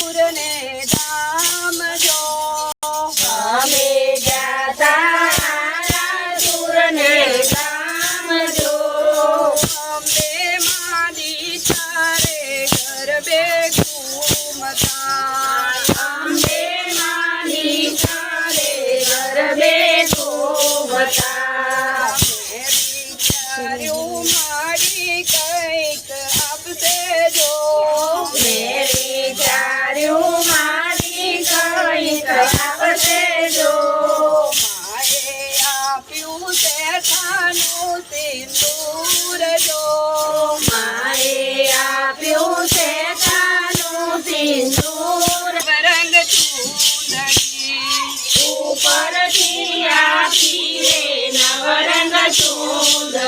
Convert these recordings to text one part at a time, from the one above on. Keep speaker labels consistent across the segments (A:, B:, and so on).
A: पूर्ण આપજો
B: માએ આપ્યું છે થાનું સિંદૂર. જો
A: માએ આપ્યું છે થાનું સિંદૂર
B: રંગ ચૂંદડી
A: ઉપરથી આપી રે નવરંગ ચૂંદડી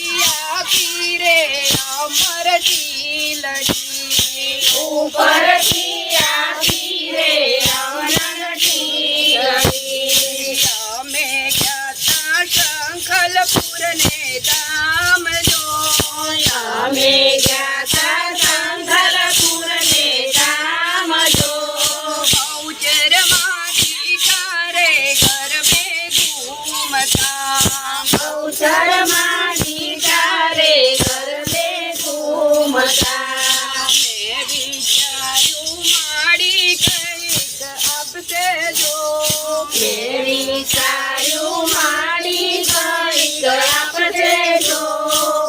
B: કરજો. કેવી
A: સારું માડી ગણિત આપજે જો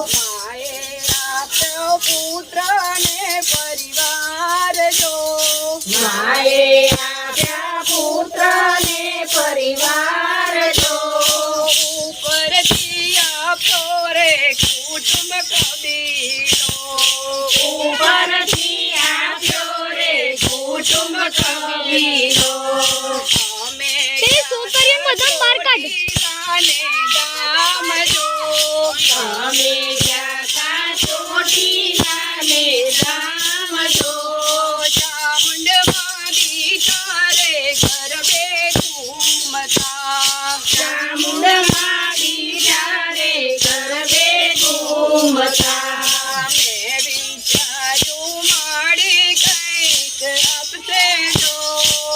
A: માએ આપ્યો પુત્ર પરિવાર જો.
B: માએ પુત્ર ને પરિવાર જો. ઉપરથી આપો રે કુટુંબ
A: કબીર કવિરો
B: અમે
C: તે સોતરી પદમ બાર કાઢ.
B: ગાને જો
A: અમે જાતા
B: ચોટી નાને રામ જો. ચામુંડ મારી તારે
A: ઘર બે
B: ઘૂમતા ચામુંડ મારી તારે
A: ઘર બે ઘૂમતા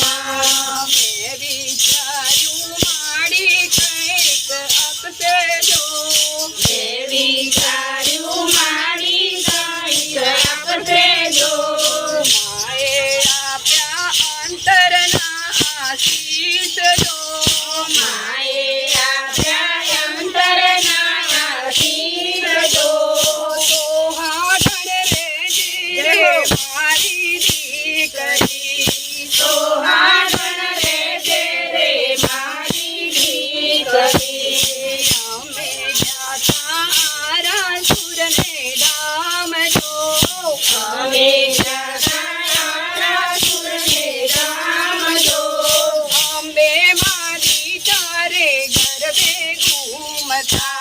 B: Tchau. die.